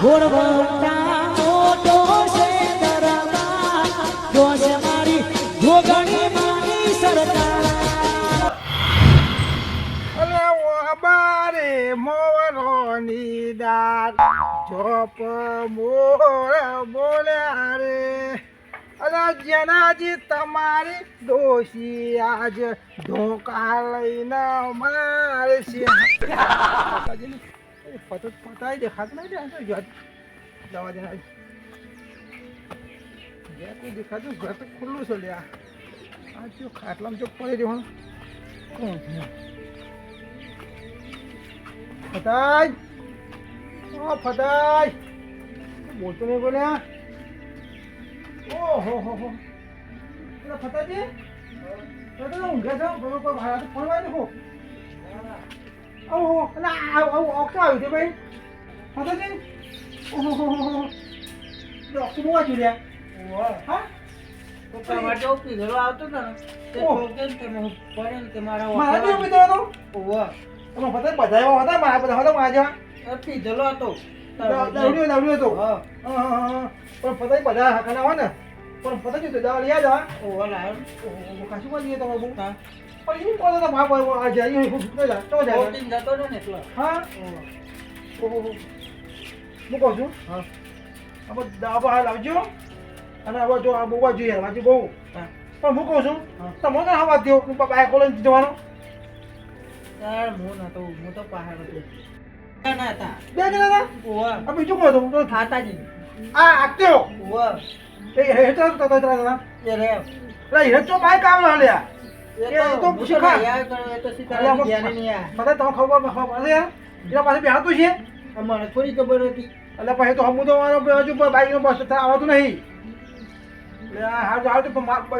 ઘોડવટા મોટો છે દરબાર જોશે મારી બોલ્યા રે. અલે જેનાજી તમારી દોષી આજ ધોકા લઈને મારશે. પતો પતાઈ દેખાત નહીં દે જો દવા દે ઘેર કોઈ દેખાતું ઘર તો ખુલ્લું છે લ્યા. આ જો ખાટલામાં જો પડી રહ્યો કોણ છે? ફતાઈ. ઓ ફતાઈ. બોલતો નહીં બોલ્યા ઓહો હો હો તો તો ઊંઘે છે ભાડા તો ઓહો આવ આવ આવ્યું છે ભાઈ ફતાજી ઓહો હો હો હો ડોક્ટર મોવા જોડ્યા હા તમારે જો આવતો ને તે ઓહ. ને ને મારા હતો બધા હતા મારા બધા હતા મારા પીધેલો હતો દાવડી દાવડી હતો હા હા, હા, હા. પણ પતંગ બધા હાકાના હોય ને પણ જો દવા લઈ આવ્યા ઓવા લાવ ઓહો, કાશું માં જઈએ તમારે બહુ હા. પણ એવું બોલો તો બાપ આ જાય અહીં ખૂબ તો તો જાય. પ્રોટીન જતો ને એટલે. હા. ઓહો હું કહું છું હા. બહાર લાવજો અને હવે જો આ બહુ જોઈએ વાંચી બહુ. હા. પણ હું કહું છું હા. તમે ક્યાં હવા દો હું બાઈક લઈને જવાનો. યાર હું હું તો પહાડ હતો. ના ના હતા. બે જણા હતા? ઓવા આ બીજું કહું તો ખાતા જ આ આક્યો ઓવા એ હેઠો તો તો તો એ રે. બાઈક આવ લ્યા મને થોડી ખબર હતી. એટલે પછી તો હમું તો મારો હજુ બાઈક નો બસ આવતું નહીં. હાર હાર તો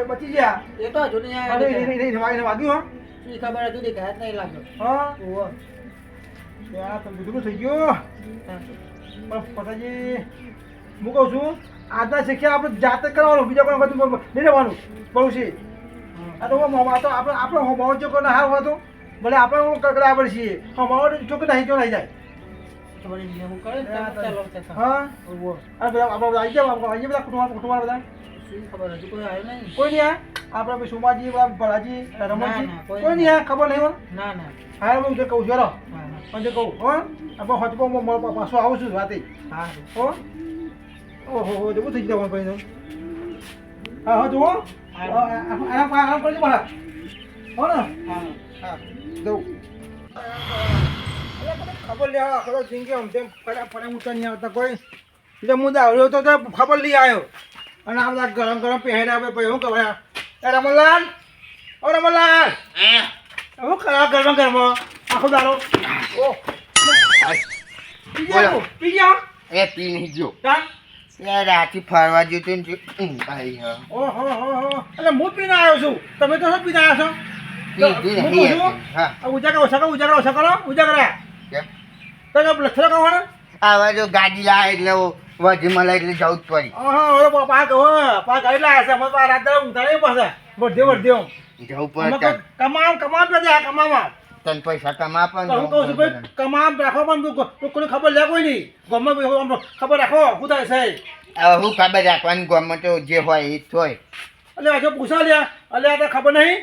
બચી ગયા. એ તો હજુ નહીં વાગ્યું ખબર હતી દેખાય નહીં લાગ્યો? હા. ઓવા તમે બધું થઈ ગયું. પણ પતાજી હું કહું છું આજના શીખ્યા આપણે જાતે કરવાનું બીજા કોઈ બધું નહીં રહેવાનું. બહુ તો હું આ તો આપણે આપણે હોમાવો જો કોઈ હાર હોય તો ભલે આપણે હું કકડાબર છીએ હોમાવો ચોખ્ખું નહીં તો નહીં જાય ને જાવ કોઈ નહીં આપણે સોમાજી ભલાજી રમણજી કોઈ નહીં ખબર નહીં હોય ના ના હા હું જે કહું છું. પણ જે કહું હો આપણે હોટમાં પાછો આવું છું રાતે હા હો ઓહો હો થઈ જવાનું ભાઈ હા હા જુઓ આરામ કરજો મારા હો ને હા જવું ખબર લે આખો જિંદગી આમ તેમ ફટા ફટા ઊંચા નહીં આવતા કોઈ એટલે હું દાવડ્યો તો તો ખબર લઈ આવ્યો અને આ બધા ગરમ ગરમ પહેર્યા આપણે પછી શું ખબર એ રમણલાલ ઓ રમણલાલ શું ખરા ગરમ ગરમ આખો દારો ઓ પી જાઓ પી જાઓ એ પી નહીં જો રાતે ફરવા ગયો તો ને ઓહો હો હો. એટલે હું પીને આવ્યો છું. તમે તો શું પીને આવ્યા છો? કહું ઉજાગરા ઓછા કરો ઉજાગરા ઓછા કરો ઉજાગરા. કેમ? તો કે લખેલો કહેવાનો જો ગાડી લાવે એટલે વધી મળે એટલે જવું જ પડી. હા પા કહો પા ગાડી લાયા છે. અમે પા રાત દાડા ઊંઘતા નહીં પાછા. વર્ધ્યો વર્ધ્યો જવું પડે તો કમામ કમામ પ્રજા કમાવા. તને પૈસા કમા પણ તો હું કહું છું ભાઈ કમા રાખો પણ તું કો- કોઈ ખબર લે કોઈ નહીં. ગમે તે ખબર રાખો શું થાય છે. હવે હું ખબર રાખવાની ગમે તો જે હોય એ જ હોય. એટલે આજે પૂછા લ્યા. એટલે આ તો ખબર નહીં?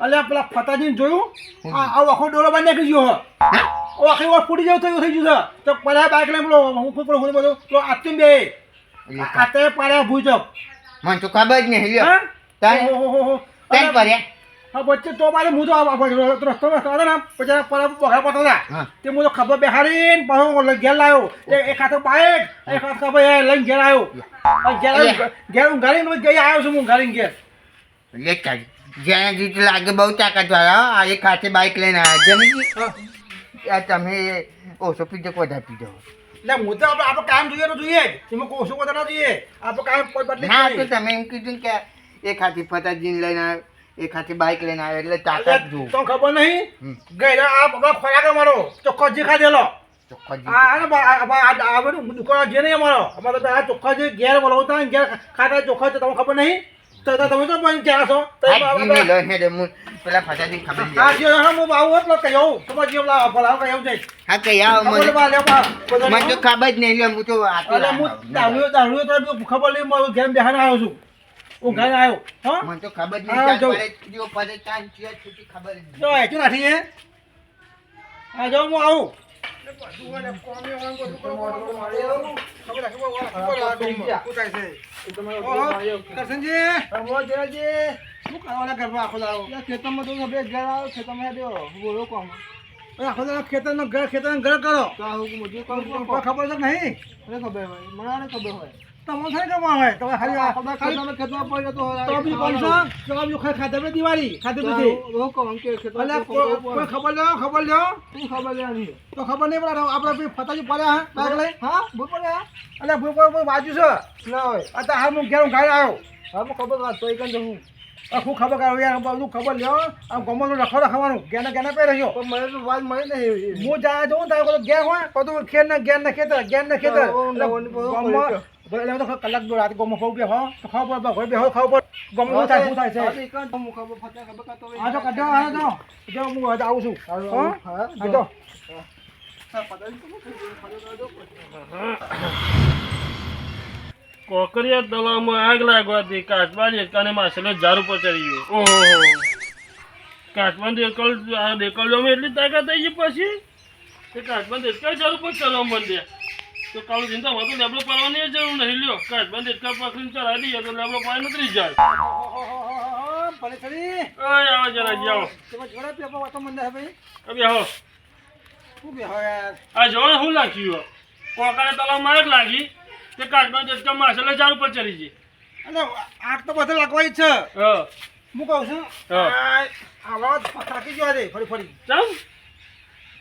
એટલે પેલા ફતાજી જોયું? આ આખો ડોલો બાંધી નાખી ગયો હે. ઓ આખી વાર ફૂટી જેવું થયું થઈ ગયું છે. તો પેલા બાઇક લઈને પેલો હું પેલો હું બધું. પેલો આચું બે. આતે પાડ્યા ભૂજો મને તો ખબર જ નહીં લ્યો. હો. તને પડ્યા? હા વચ્ચે તો મારે હું તો રસ્તો રસ્તો હતો ને પછી પેલા બહાર પડતા હતા તે હું તો ખબર પાછો લઈને ઘેર લાવ્યો એક હાથે બાઈક એક હાથ ખબર એ લઈને ઘેર આવ્યો ઘેર ઘેર જઈ આવ્યો છું ઊંઘાડીને ઘેર ચાલ જ્યાં જીત લાગે બહુ તાકાત વાળા આ એક હાથે બાઇક લઈને આવ્યા જમી તમે ઓછો પીજો વધારે પીધો એટલે હું તો આપણે આપણે કામ જોઈએ તો જોઈએ જ એમાં ઓછું વધારે જોઈએ આપણે કામ ના તો તમે એમ કીધું કે એક હાથી ફતાજીને લઈને આવ્યો એક હાથી બાઇક લઈને આવ્યો એટલે તાકાત એટલે તો ખબર નહીં. ગયેલા આ બગા ખોરાક અમારો. ચોખ્ખો જે ખાધેલો. ચોખ્ખો જે આ દુકાન જે નહીં અમારો. અમારો તો આ ચોખ્ખો જે ઘેર બોલાવતા ઘેર ખાતા ચોખ્ખો છે તમને ખબર નહીં? તો તમે તો પણ ક્યાં છો હું પેલા ફસાજી ખબર છે જીઓ હા હું આવું એટલે લાવો ભલા કહી આવું જઈ હા કઈ મને તો ખબર જ નહીં હું તો હું ખબર નહીં મારું ઘેર બેહાને આવ્યો છું. હું ઘરે આવ્યો હો? મને તો ખબર નહીં જો. જો પડે ચાન છે છૂટી ખબર જ નહીં. જો એ શું નાખી હે? હા જો હું આવું. ખેતર આ બે ઘર ખેતર ઘર ખેતરનો કરો આ ખબર છે નહીં? મને ખબર હોય. મને ખબર હોય. થાય ખબર હોય તમે ખાલી આપણા ખેતરમાં ખેતરમાં પડ્યો તો. તો બી છો તો બી ખાધા બે દિવાળી ખાધા બીજી તો હું કહું કે ખેતરમાં અલ્યા કોઈ કોઈ કોઈ ખબર લ્યો ખબર લ્યો. શું ખબર લેવાની તો ખબર નહીં પડે આપણે ફતાજી પડ્યા હા? બાઈક લઈ હા ભૂલ પડે હા? અલ્યા ભૂલ કોઈ બાજુ છે? ના હોય. અત્યારે હાલ હું ઘેર હું ઘરે આવ્યો. હા મને ખબર વાત તો એક જ હું. આ ખબર કાઢો યાર બધું ખબર લ્યો આમ ગમવાનું રખો રખવાનું ગેના ગેના પે રહ્યો પણ મને તો વાત મળી નહીં હું જ્યાં જોઉં ત્યાં બધું હોય બધું ખેર ને ઘેર ને ખેતર. ને હા, એટલે બહુ તો કલાક દો રાત ગમો ખાવ બે હો તો ખાવ પડે ઘર બે હો ખાવ પડે ગમો શું થાય શું થાય છે હા, તો એક જ હું તો કાઢો જો હું આજે આવું છું હા, દો. કોકરિયા તળાવમાં આગ લાગવાથી કાચબાની એકાને માછલીઓ ઝાડ ઉપર ચડી ગયો. ઓહો. કાચબાન દેકલ આ દેકલવામાં એટલી તાકાત થઈ ગઈ પછી? તે કાચબાન દેકલ ઝાડ ઉપર ચડવા માંડ્યા. તો કાળું ચિંતા માં તો લેબડો પાડવાની જરૂર નહીં. લ્યો કાચબાન દેકલ પકડીને ચડાવી દઈએ તો લેબલો પાડી ઉતરી જાય. ઓહો, ભલે આવો જરા જાઓ તમે જોડે પેપર વાતો મંદે હે ભાઈ? હવે આવો શું બે હો યાર? આ જોડે શું લાગ્યું કોકાને તળાવમાં આગ લાગી. તે કાચબાન દેકલ માછલે ઝાડ ઉપર ચડી ગઈ. અને આગ તો બધે લાગવાની છે. હા. કહું છું આ આવા થાકી ગયો રે ફરી ફરી. ચમ?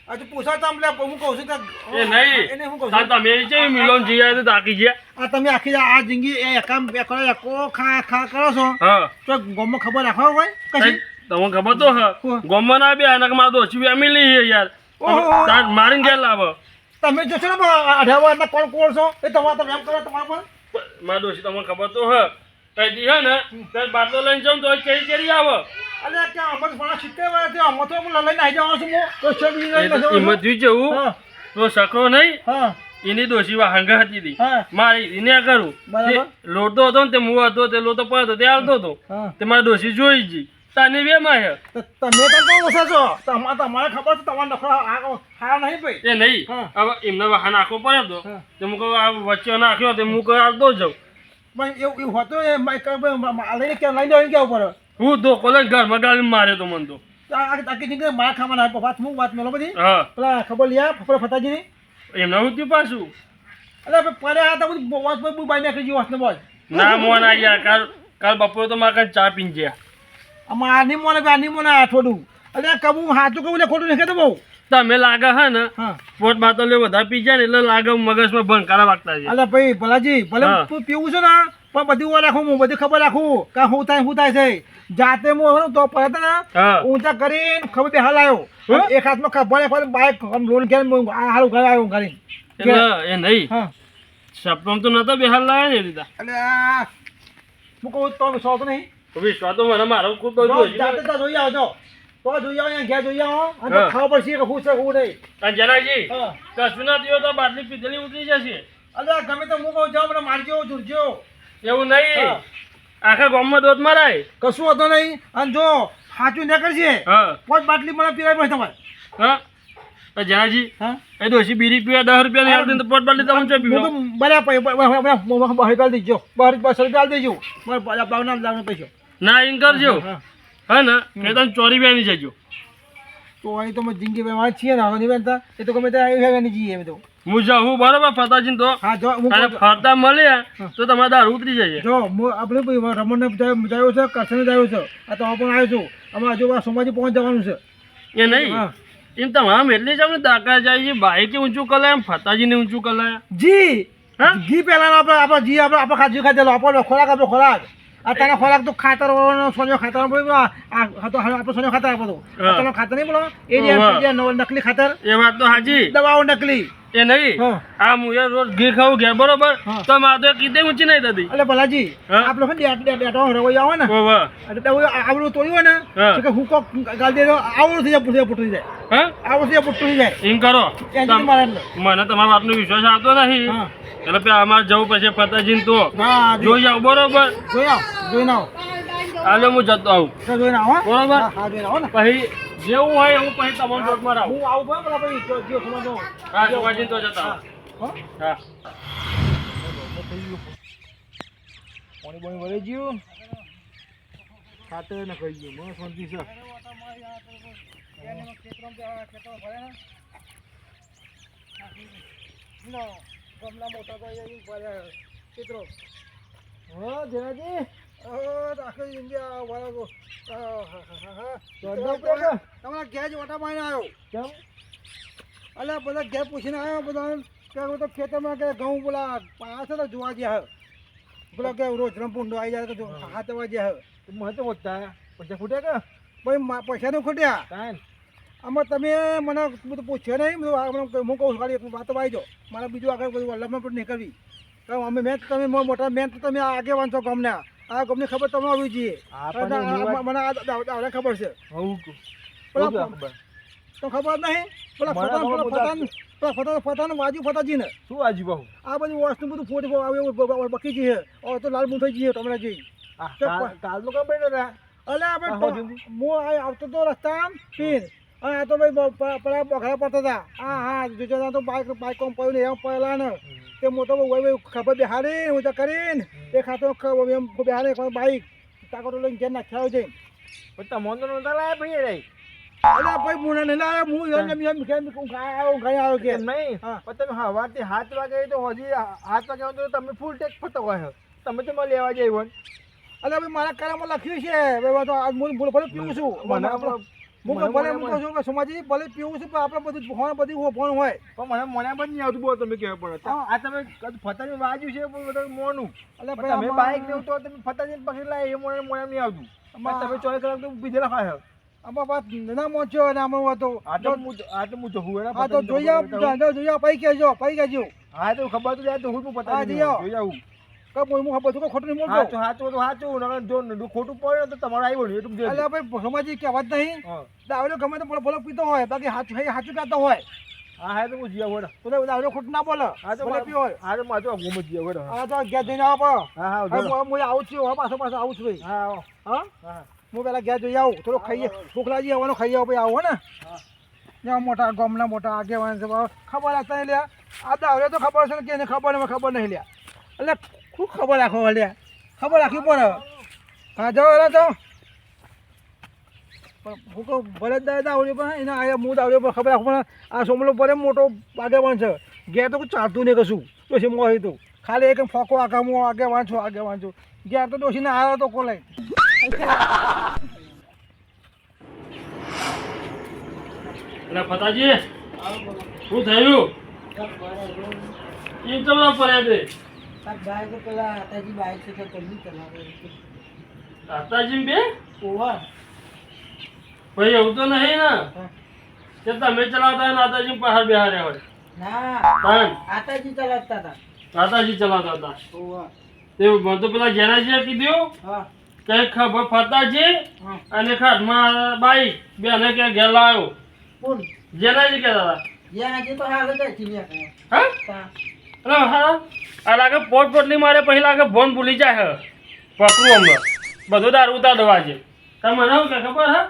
આજે પૂછા તમ લે હું કહું છું કે એ નહીં. એને હું કહું છું. તમે જે મિલોન જીયા તો તાકી ગયા આ તમે આખી આ જિંદગી એ એકામ બે કરો એકો ખા ખા કરો છો? હા. તો ખબર રાખવા હોય? કશી? તમને ખબર તો હા. ગોમમાં ના બે મારા દોસ્તી ફેમિલી છે યાર. ઓહો. તાર મારીને ઘેર લાવો. તમે જો છો ને અઢાર વર્ષના કોણ કોણ છો? એ તમારે તમે એમ કરો તમારે પણ મારા દોશી તમને ખબર તો હ. કઈ દી હે ને તાર બાટલો લઈને જાઉં તો કેરી કેરી આવે. અરે કે અમર પણ સિત્તેર વર્ષથી અમર તો હું લઈને આવી જવાનું છું તો હિંમત જોઈ જવું. હા. તો સકરો નહીં. હા. એની દોશી વાહંગા હતી તી. મારી એને કરું. લોટો હતો ને તે મું હતો તે લોટો પડતો તે આવતો હતો. તે મારી દોશી જોઈ ગઈ. તાની બે માં તમે તો કોણ ઓછા છો? તમારે તમારે ખબર છે તમારે નખરો હા નહીં ભાઈ? એ નહીં. હવે એમને વાહન આખો પડે તો. તે કહું આ વચ્ચે નાખ્યો તે કહું આવતો જાઉં. પણ એવું હોતું એ મ- લઈને કેમ લઈને કેવું પડે હું તો કોલેજ ઘરમાં ગાળીને મારે તો મન તો. આખી જિંદગી મારા ખાવાના આપ્યો. વાત હું વાત મેલો બધી? હા. પેલા ખબર લ્યા ફફડા ફતાજીની? એમને હું થયું પાછું? અરે ભાઈ આ તો બધું વાત બહુ બાઈ નાખી ગયું વાસને બોલ. ના મોન આ યાર કાલ કાલ બપોરે તો મારા કાંઈ ચા પીને ગયા. આમાં આ નહીં મોને આ નહીં મોને આ થોડું. અરે કબું સાચું કહું ને ખોટું નહીં કહેતો બહુ. તમે લાગે હે ને પોટ લે વધારે પી જાય ને એટલે લાગે મગજમાં ભણકારા વાગતા છે અલે ભાઈ ભલાજી ભલે તું પીવું છે ને પણ બધું વાર રાખું હું બધી ખબર રાખું કે હું થાય શું થાય છે. જાતે હું તો પડે ને ઊંચા કરીને ખબર બે હાલ આવ્યો. એક હાથમાં ખબર હાથ બાઈક લોન ઘેર આ હારું ઘરે આવ્યો ઘરે. એ નહીં. હા. તો નતો બેહાર લાયા ને રીતે એટલે હું કહું તો વિશ્વાસ નહીં. વિશ્વાસ તો મને મારો ખૂબ જાતે ત્યાં જોઈ આવજો તો જોઈ આવો ઘેર જોઈ આવો. અને તો હા. ખબર પડશે કે છે શું નહીં. હા. કશું ના થયો તો બાટલી પીધેલી ઉતરી જશે. અલ્યા ગમે તો હું કહું જાઓ મને મારજો જોડજો એવું નહીં. આખા ગામમાં દોત મરાય કશું હતો નહીં અને જો સાચું ન કરશે હા પાંચ બાટલી મને પીવાય પડશે તમારે હા તો જનાજી હા એ દોશી બીડી પીવા દસ રૂપિયા ની આવતી તો પોટ બાટલી તમને ચા પીવો બરાબર બહાર કાઢી દેજો બહાર બસ રૂપિયા દેજો મારા ભાવના લાવવાનો પૈસો ના એમ કરજો હા હા ને કે તમે ચોરી બેની જજો તો અહીં તો મેં જિંદગી વ્યવહાર છીએ ને હવે નહીં બનતા એ તો ગમે ત્યાં આવી નહીં જઈએ અમે તો હું જાઉં બરાબર ફતાજીને તો હા જો ફરતા મળ્યા તો તમારે દારૂ ઉતરી જશે જો હું આપણે રમણને જાયો છે કરશને જાયો છે. આ તો પણ આવ્યો છું. અમે હજુ સોમાજી પહોંચ જવાનું છે. એ નહીં. એમ તમામ એટલે જ આપણે તાકાત જાય છે બાઈકે ઊંચું કલાય એમ ફરતાજીને ઊંચું કલાય. જી. હા? ઘી પહેલાં આપણે આપણે જી આપણે આપણે ખાધી ખાધેલો આપણો ખોરાક આપણો ખોરાક. અત્યારે ખોરાક તો ખાતર સોજો ખાતર આપણો સોજો ખાતર આપો તો. ખાતર નહીં બોલો એ જે. જે નકલી ખાતર. એ વાત તો હાજી દવાઓ નકલી. એ નહીં. આ યાર રોજ ઘી ખાવું ઘેર બરોબર? તો મારે તો કીધે ઊંચી નહીં થતી. એટલે ભલાજી આપણે શું ડેટ ડેટ ડેટો રવાઈ આવે ને. એટલે તો આવડું તોડ્યું ને કે હું કોક ગાલ દે આવડું થઈ જાય પૂઠી પૂઠી જાય. હા? આવડું થઈ પૂઠી જાય. એમ કરો. મને તમારા વાતનો વિશ્વાસ આવતો નહીં. એટલે પે અમારે જવું પછી ફતાજીને તો. જોઈ જાવ બરોબર? જોઈ આવ જોઈને આવો. હાલે હું જતો આવું. તો જોઈને આવો બરોબર. હા, હા જોઈને આવો ને. પછી જેવું હોય હું પછી તમારા ચોકમાં આવું હું આવું પણ પેલા પછી જો- જો સમજો હા શોભાજીને તો જતા આવો. હા હા. પાણી પાણી વળી ગયું. ખાતર ને કહી ગયું. મને શાંતિ છે. ગમલા મોટા ભાઈ ચિત્રો હા વાળા તમારા ઘેર જ ઓટા મારીને આવ્યો. કેમ? અલ્યા બધા ઘેર પૂછીને આવ્યો બધા કે હું તો ખેતરમાં કે ઘઉં બોલા પાસે તો જોવા ગયા હે. પેલા કે રોજ રંપુંડો આવી જાય તો જો હાથ વાગ્યા મને તો મોટા પૈસા ખૂટ્યા કે? ભાઈ મા- પૈસા નહીં ખૂટ્યા. આમાં તમે મને બધું પૂછ્યો નહીં બધું હું કહું ખાલી વાત આવી જાઓ મારે બીજું આગળ બધું વલ્લભમાં પણ નહીં કરવી. કારણ અમે મેં તમે મો- મોટા મેન તો તમે આગેવાન છો ગામના. આ ગામની ખબર તમને આવી જોઈએ મને આ ખબર છે. તો ખબર નહીં? પેલા પેલા ફતાન પેલા વાજુ ફતાજી ને શું આજુ બાહુ? આ બધી વસ્તુ બધું ફોટો આવે બકી જઈએ હવે તો લાલ થઈ જઈએ તમને જઈ કાલ નો કામ અલે આપણે હા, આવતો તો રસ્તા પીન આ તો ભાઈ પેલા બઘડા પડતા હતા. હા હા જોજો તો બાઈક બાઈક કોમ પડ્યું ને એમ પડેલા ને. તે મોટો ભાઈ ભાઈ ખબર બેહારી હું તો કરીને એ ખાતો એમ બેહારી કોઈ બાઈક તાકો લઈને ઘેર નાખ્યા છે. પણ તમને તો નતા લાયા ભાઈ રે અલે ભાઈ મુને નહીં લાયા. હું. એમ એમ એમ કેમ હું આવ્યો ખાઈ આવ્યો કે. નહીં. હા. પણ તમે સવારથી સાત વાગે તો હજી સાત વાગે તો તમે ફૂલ ટેક ફતો હોય. તમે તો મને લેવા જઈ હોય અરે ભાઈ મારા કાળામાં લખ્યું છે. ભાઈ તો આજ હું ભૂલ ભલે પીવું છું. મને હું મને- ભલે હું કહું કે સમાજી ભલે પીવું છું પણ આપણે બધું ફોન બધી ફોન હોય. પણ મને મને પણ નહીં આવતું બોલ તમે કહેવા પડે. આ તમે ફતાની વાજ્યું છે પણ બધા મોનું. એટલે તમે બાઇક લેવું તો તમે ફતાની પકડી લાય એ મોને મોને નહીં આવતું. તમે ચોવીસ કલાક તો બીજેલા ખાય આમાં વાત ના મોચ્યો અને આમાં હતો આ તો હું આ તો હું જોઉં હા તો જોઈ આવ જોઈ આવ પૈ કેજો પૈ કેજો હા તો ખબર તો જાય તો હું પણ હા, પતાની જી આવો. જોઈ આવું. કે કોઈ હું ખબર ખોટું નહીં બોલતો હાચું તો હાચું. નકર જો ન- ખોટું પડે તો તમારે આવ્યું ને એટલું એટલે ભાઈ સમાજી કહેવત નહીં. હા. દાવડો ગમે તો બોલો પીતો હોય બાકી સાચું હે કહેતો હોય. હા હા તો હું જીયા વડા. તો દાવડો ખોટું ના બોલે. હા તો બોલે પીવો હોય. હા તો તો હું જીયા વડા. હા તો ઘેર જઈને આવો હા હા હા હું હું આવું છું હવે પાછો પાછો આવું છું હા હા? હા હું. પેલા ઘેર જોઈ આવું થોડું ખાઈએ. ભૂખ લાગી આવવાનું ખાઈ આવો ભાઈ આવો ને ત્યાં મોટા ગામના મોટા આગેવાન છે ખબર હતા નહીં લે આ દાવડે તો ખબર છે ને કે એને ખબર નહીં ખબર નહીં લે એટલે ખૂબ ખબર રાખો વાલ્યા ખબર રાખવી પડે હા જાઓ એલા તો પણ હું કહું, ભલે દા દાવડે પણ એના આ મૂળ આવડ્યો પણ ખબર રાખવું પણ આ સોમલો ભલે મોટો આગેવાન છે. ગયા તો ચાલતું નહીં કશું. ડોસી મોહી તો. ખાલી એક ફોકો આખા હું વાંચો છું, આગેવાન છું. ગયા તો ડોસીને આવ્યો તો કોલે. એટલે ફતાજી, શું થયું? એ તમને પડ્યા તે પેલા આતાજી બાઈક છે તો તમને ચલાવે તાતાજી બે? ઓવર ભાઈ એવું તો નહીં ને. કે તમે ચલાવતા ને તાતાજી પહાડ બેહાર્યા હોય. ના આતાજી ચલાવતા હતા. તાતાજી ચલાવતા હતા. ઓવર તે મને તો પેલા જેનાજીએ કીધું હા. કે ખબર અને ખાટમાં બાઈક બેને કે ઘેર લાવ્યો કોણ? જેનાજી કહેતા હતા. આજે તો હાલ જ હતી હા? હા. આ લાગે પોટ પોટલી મારે પછી લાગે ફોન ભૂલી જાય હે. પકડું હમણાં. બધું દાર ઉતાર દવા છે. તમને શું કે ખબર હે.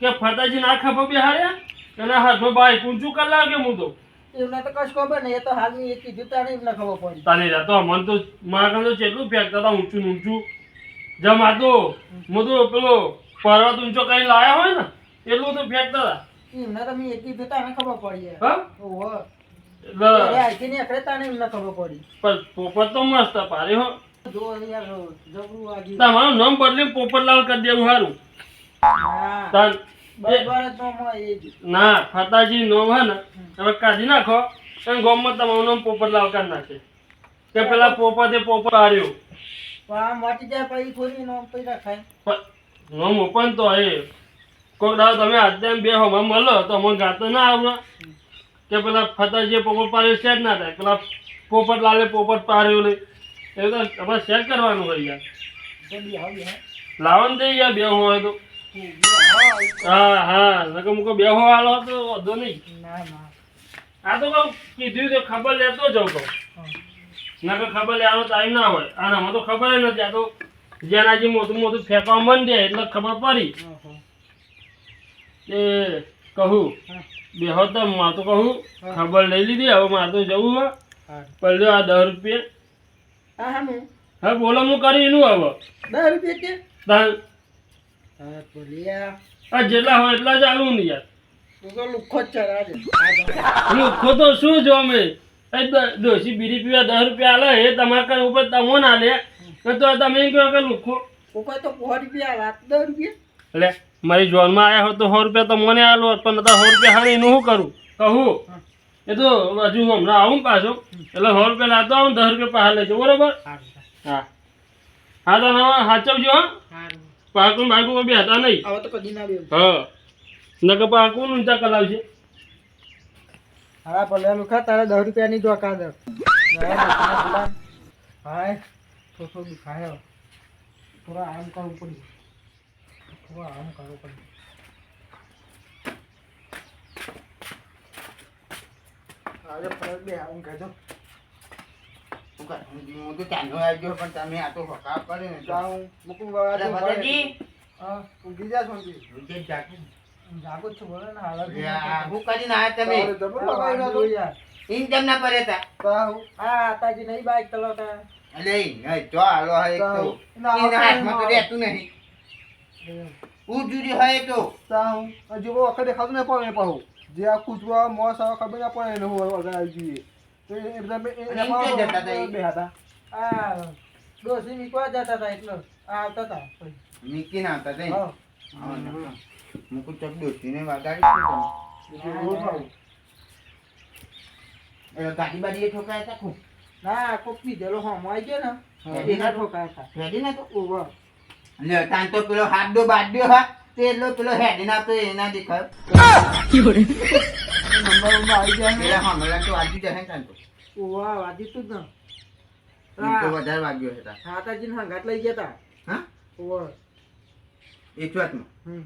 કે ફરતાજી ના ખબર બેહાડ્યા એના હાથમાં ભાઈ ઊંચું કરી લાગે હું તો. એમને તો કશ ખબર નહીં એ તો હાલ એ કીધું તારે એમને ખબર પડી. તાને તો મને તો મારા તો કેટલું ફેંકતા હતા ઊંચું ઊંચું. જેમ આ તો હું તો પેલો પર્વત ઊંચો કરી લાયા હોય ને એટલું તો ફેંકતા હતા. એમને તો મેં એકી તારે ખબર પડી હા? ઓવર પોપટ તો મસ્ત પારે હો. તમારું નામ બદલી પોપટલાલ કરી દેવું સારું ના ફતાજી નો હે ને હવે કાઢી નાખો અને ગોમમાં તમારું નામ પોપટલાલ કરી નાખે. કે પેલા પોપતે પોપટ હાર્યો નામ ઓપન તો એ કોઈક દાડો તમે આજે બે હોમાં મળો તો અમને ગાતો ના આવડે. કે પેલા ફતાજીએ પોપટ પાડ્યો શેર ના થાય. પેલા પોપટ લાલે પોપટ પાડ્યો લે એ તો તમારે શેર કરવાનું હોય યાર. લાવવાનું દઈ યાર બે હોય તો. હા હા નકર મૂકો બે હો હાલો તો વાંધો નહીં. આ તો કહું કીધું તો ખબર લેતો જાઉં તો. નકર ખબર લેવાનો ટાઈમ ના હોય. આનામાં તો ખબર નથી આ તો જેનાજી મોટું મોટું ફેંકવા મંડે એટલે ખબર પડી. એ કહું બેહો તો માં તો કહું ખબર લઈ લીધી હવે મારે તો જવું હવે હા. પડ્યો આ દસ રૂપિયા. હા હા હા બોલો હું કરી એનું હવે. દસ રૂપિયા કે? તાલ હા આ જેટલા હોય એટલા ચાલુ આલું ને યાર. તું તો લુખ્ખો જ ચરાજે લુખો તો શું જો અમે દોશી બીડી પીવા દસ રૂપિયા આલે એ તમારા કઈ ઉપર તમો ના લે. તો તો તમે એમ કહો કે લુખો. કોઈ તો સો રૂપિયા વાત દસ રૂપિયા. એટલે મારી જોનમાં આવ્યા હોત તો સો રૂપિયા તો મને આલો હોત, પણ સો રૂપિયા હારે એનું શું કરું? કહું? એ તો હજુ હમણાં આવું પાછો. એટલે સો રૂપિયા લાતો આવું દસ રૂપિયા પાછા લેજો બરોબર? હા. હા તો હવે સાચવજો હા? પાકું બાકું કોઈ હતા નહીં. હવે તો કદી ના બેવું હા. નકર પાકું ઊંચા કલાવશે હા ભલે લુખા તારે દસ રૂપિયાની દોકા દે હાય. થોડો દુખાયો થોડા આરામ કરવું પડ્યું. થોડા આરામ કરવું પડ્યું આજે ફરક બે આવું કહેજો? હું તો ચાંદો આવી ગયો પણ તમે આ તો હકાવ કરે ને તો. જાઉં. મૂકું હા ઊંઘી જા શાંતિ. ઉઠે જ જાગું. જાગો છું બોલે ને હાલત આ શું કરીને આયા તમે. યાર. ઈન કેમ ના પડે તા? હા તાજી નહીં બાઈક ચલાવતા. ઈ નહીં, જો હાલો એક તો. હાથમાં તો રહેતું નહીં. ઉજુરી હોય તો હજુ બહુ વખત દેખાતું નહીં પડે પાહુ જે આ કૂતવા મોસ આવે ખબર ના પડે એને હું વગર આવી જઈએ તો એ બધા બે- હતા હતા આ ડોસી મીકવા જતા હતા એટલો આ આવતા હતા નીકળી ના આવતા તઈ. હા. હા, ના. મુકુટ ચોક ડોશીને વગાડી? ના, ના. ગાડી બાડી એ ઠોકાયા તા ખૂબ. ના કોક પીધેલો હમ આવી ગયો ને એના ઠોકાયા હતા હેડી ના તો? ઓવા લે, તાન તો પેલો હાડો બાડ્યો હા તે એટલો પેલો હેડી ના તો એના દેખાય. નંબર નંબર આવી જાય ને પેલા હમણાં તો વાગ્યું જશે તાન તો. ઓવા વાજી તું જ ને. તો વધારે વાગ્યો છે તાન. હાતાજીને હંગાટ લઈ ગયા હતા હા? ઓવા એક. હમ.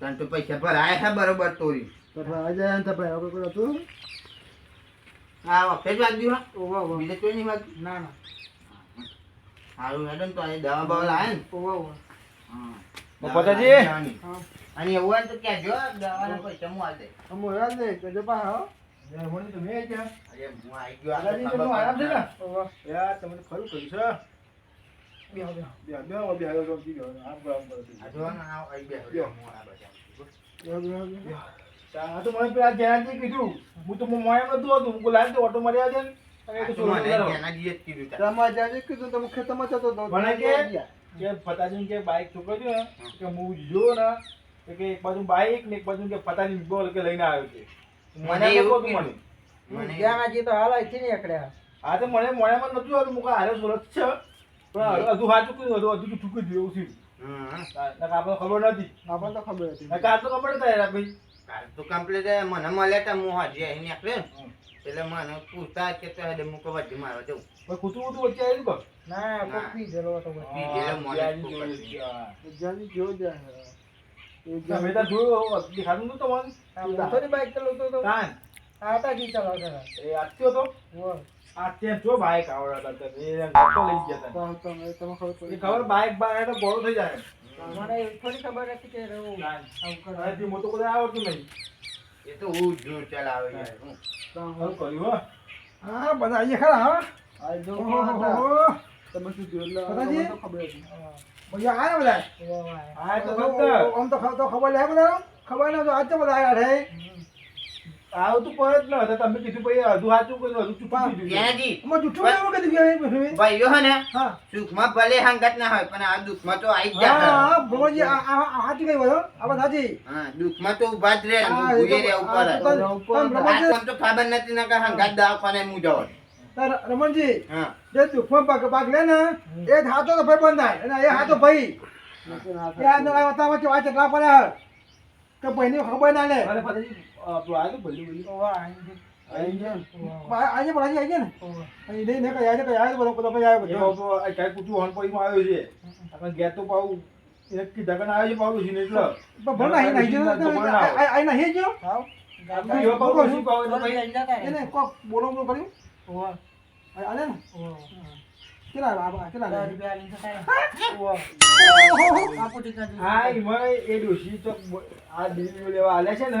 તાન તો પૈસા ભરાયા છે બરોબર તોરી. તો આ જાય ને તો ભાઈ હવે કોઈ હતું આ વખતે જ વાગ્યું હા? ઓવા ઓવા બીજે કોઈ નહીં વાગ્યું? ના ના. સારું હેડો તો અહીં દવા બવા લાવે ને? હા. હા અને એવું હોય તો કહેજો દવાના પૈસા હું આલ દે. અમો યાદ નહીં કહેજો પા હા. મને તો મેં ક્યાં? અરે હું આવી ગયો આ તો તમે આરામ યાર ખરું કર્યું છે. બેહો બેહો. બે બે બે આવ્યો તો જી ગયો આમ કરો આમ કરો આ જો ને આવી હું આ. આ તો મને પેલા જયાજી કીધું. હું તો મોયા નતું હતું. હું લાવી તો ઓટો મારી આવજે ને જ જ્યાં હતો બાઈક ને કે હું જો ને કે એક બાજુ બાઈક ને એક બાજુ કે ફતાજી બોલ કે લઈને આવ્યો છે. મને એવું. મને. મને તો હાલ હા તો મને મોયામાં નતું આવતું. મુકા હારે સુરત છે. પણ હજુ સાચું કયું હતું હજુ એવું થયું. આપણને ખબર નથી. આપણને તો ખબર હતી. નકર તો ખબર હતા ભાઈ. કાલ તો એ મને મળ્યા તા, હું હાજી અહીં નીકળ્યો. ને. એટલે મને પૂછતા કે તો હેડે મુકો વચ્ચે મારવા જવું. પણ કૂતરું કૂતરું વચ્ચે આવ્યું કહો ના કોક ના. તો હતો બધો. મને જાની જાય એ તમે તો તમને હતો ચલાવતા એ આજથી હતો? ઓવા. આ જો બાઇક આવડતા હતા એ ગપ્પો લઈ ગયા હતા તો તમે તમે ખબર પડી ખબર તો બોલો થઈ જાય. મને થોડી ખબર હતી કે એવું આવું કરે. મોટો કોઈ આવડતું નહીં. એ તો હું જોર ચલાવે યાર, હું. કર્યું હો હા બધા આવીએ ખરા હા આ જો. તમે શું? મને તો ખબર હતી હા. આયા બધા ઓવા ઓવા. આ તો આમ ફક્ત આમ તો ખ- તો ખબર લે બધા ખબર ના તો આજ તો બધા આયા રે આવું તો પર જ ન હતા તમે કીધું ભાઈ અડધું સાચું કીધું અડધું ચૂપા કીધું અમે જૂઠું ભાઈઓ હે ને હા. સુખમાં ભલે હંગાત ના હોય પણ આ દુઃખમાં તો આવી જ જાય હા ભગવાનજી આ વાત હા દુઃખમાં તો ઊભા જ રહે હા, એ ઊભી તો- રહેવું આ પડે. તો તને- તને ભગવાનજી- આમ તો ખબર નથી ને કે હંગાત દવાખાને હું જાઉં તાર રમણજી હા. જે દુઃખમાં ભાગ પાક લે ને એ હાથો તો ભાઈ બંધ થાય અને એ હાથો ભાઈ. ત્યાં વાત છે એટલા પડે કે ભાઈની ખબર ના લે. આપણું આવ્યું ભલ્યું ભલ્યું. આવી ગયો. આજે પણ આજે આવી ગયા ને? નહીં નહીં કઈ આજે કઈ આવ્યો બધો કઈ આવ્યો એ બધો બાપુ આ કાંઈ આવ્યો છે. આપણે ઘેર તો પાછું એને કીધા આવ્યો છે ને એટલે. પણ ભલે અહીં નહીં ના આવે. અહીં નહીં ગયો. આપણે બોલો બોલો કર્યું? ઓવા, આલે ને? ઓવા. કેટલા આવ્યા કેટલા રૂપિયા હા? એ ડોશી તો આ ડિલિવરી લેવા આલ્યા છે ને?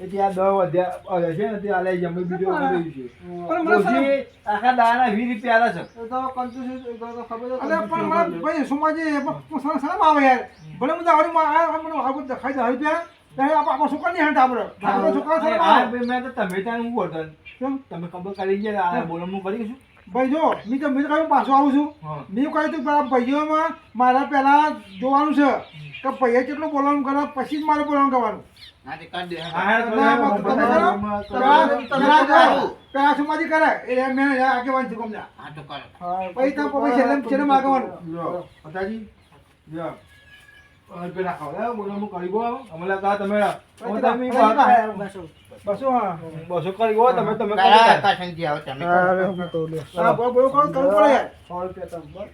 એ ત્યાં દસ વધ્યા છે ને તે આલ્યા છે અમે બીજો કર્યું છે. પણ મને આખા દાના વીસ રૂપિયા આલ્યા છે. તો છે, એ તો ખબર જ અરે પણ મને ભાઈ સુમાજી પણ શરમ આવે યાર. ભલે હું આવડી માં આ મને આવું દેખાય દે રૂપિયા ત્યારે આપણે આપણો છોકરા નહીં હંટ આપણે આપણો છોકરા હા આવે મેં તો તમે ત્યાં હું બોલતો કેમ? તમે ખબર કરી ગયા આ બોલવાનું કરીશું ભાઈ જો મેં તો મેં તો કહ્યું પાછો આવું છું મેં કહ્યું તું પેલા ભાઈઓમાં મારા પહેલા જોવાનું છે કે ભાઈએ કેટલું બોલવાનું કરે પછી જ મારે બોલવાનું કરવાનું હા તે કરી દે હા, હા, ના, તમે બસો. બસો હા બસો કરી ગો તમે તમે કરા કાશનજી આવો તમે અરે, હું કહું લે. હા બોલો બોલો કરવું કરવું પડે યાર રૂપિયા તમે બોલ.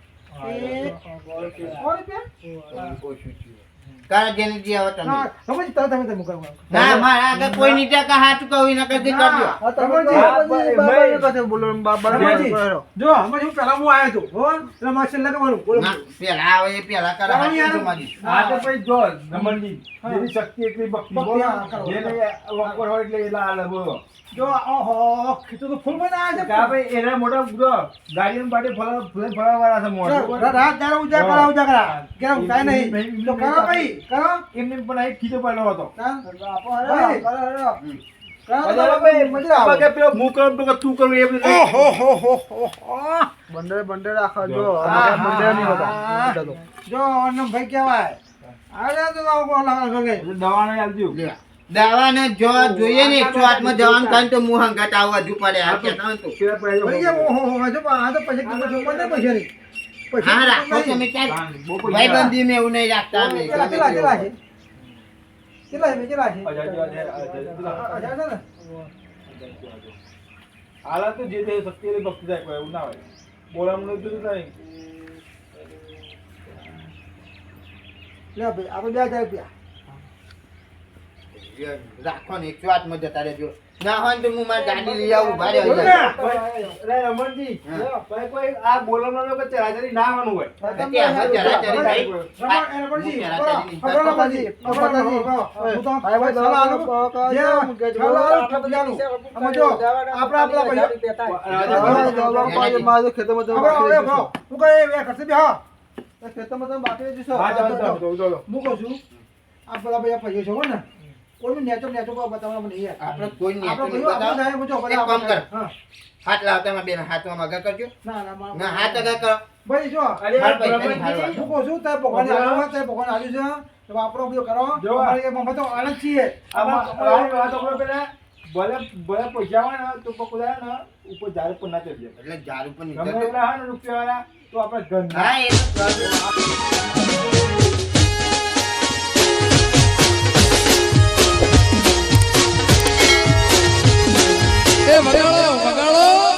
એક, રૂપિયા. સો રૂપિયા કરા જેનજી આવો તમે સમજ તમે તમે તમે કરવા ના મારા આગળ કોઈ ની ટકા હાથ કહું ના કરી કરજો હા, તમે તમે તો જે- આ બધી બાબાની કથે બોલો, બાબાની રમાજી, કથે બોલો. જો અમે હું પેલા હું આવ્યો હતો હો? એટલે મારે છેલ્લે કરવાનું બોલો. પેલા આવે એ પેલા કરા હાથ તમારી હા તો પછી જો નમનજી. જેની શક્તિ એટલી ભક્તિ ભક્તિ, બોલો. જેને વખર હોય એટલે એટલા હાલે બોલો. જો ઓહો ખીચું તો ફૂલ બના છે ભાઈ એના મોટા જો ગાડીઓ ફરવા વાળા છે મોટા રાત દાડો ઉજા કરા ઉજા કરા કે ઉઠાય નહીં. તો કરો ભાઈ. એમને પણ હતો? આપો હેરો, આવે. કે પેલો હું કરું તો કે તું કરું એ બધું ઓહો હો હો હો હો. બંડરે બંડરે રાખો જો. હા, આ તો. જો. દવાને જોઈએ ને એકસો આઠમાં જવાનું થાય તો હું હંગાત આવું હજુ પડે. આ કે ઓહો હો હજુ પણ આ તો પછી. હા રાખો નહીં. તમે ક્યાં બહુ ભાઈબંધી મેં એવું નહીં રાખતા અમે. કેટલા કેટલા કેટલા છે? કેટલા છે કેટલા છે? હજાર જેવા છે, હજાર જેવા. હજાર. છે ને? હાલા તો જે તે શક્તિ એની ભક્તિ થાય એવું ના હોય. બોલામણું તો નહીં લે ભાઈ આપણે બે હજાર રૂપિયા. રાખો ને એકસો આઠમાં તારે રહેજો ના હોય તો હું મારી ગાડી લઈ આવું. ને. અરે હા. ભાઈ કોઈ આ બોલવાનો કે ચરાચરી ના આવવાનું હોય ભાઈ. ભાઈ, ભાઈ, ખેતરમાં. તમે બાકી જશો. હા કહું છું આ પૈસા પૈસા છો ને કોઈનું નેચો નેચો કોઈ બતાવવા નહીં યાર. આપણે કોઈ નહીં આપણે આપણને કહ્યું, આપણે બતાવો. સાહેબ, બધા કામ કર. હાથ લાવતા બેન હાથમાં મગર કરજો. ના ના ના હાથ આગળ કરો. ભાઈ જો. અરે મારા પૈસા રમણજી, નહીં હાલવા. હું કહું છું તારે ભગવાન આવ્યું હોય ભગવાન આવ્યું છે? તો આપણો બધો કરો. જો. અમારે તો આનંદ છીએ. પેલા ભલે ભલે પૈસા હોય ને તો પણ ને ઉપર ઝાડ પર ના ચડજે એટલે ઝાડ ઉપર રૂપિયા વાળા તો આપણે ઘર ના એ તો 谢，完了喽，完了喽。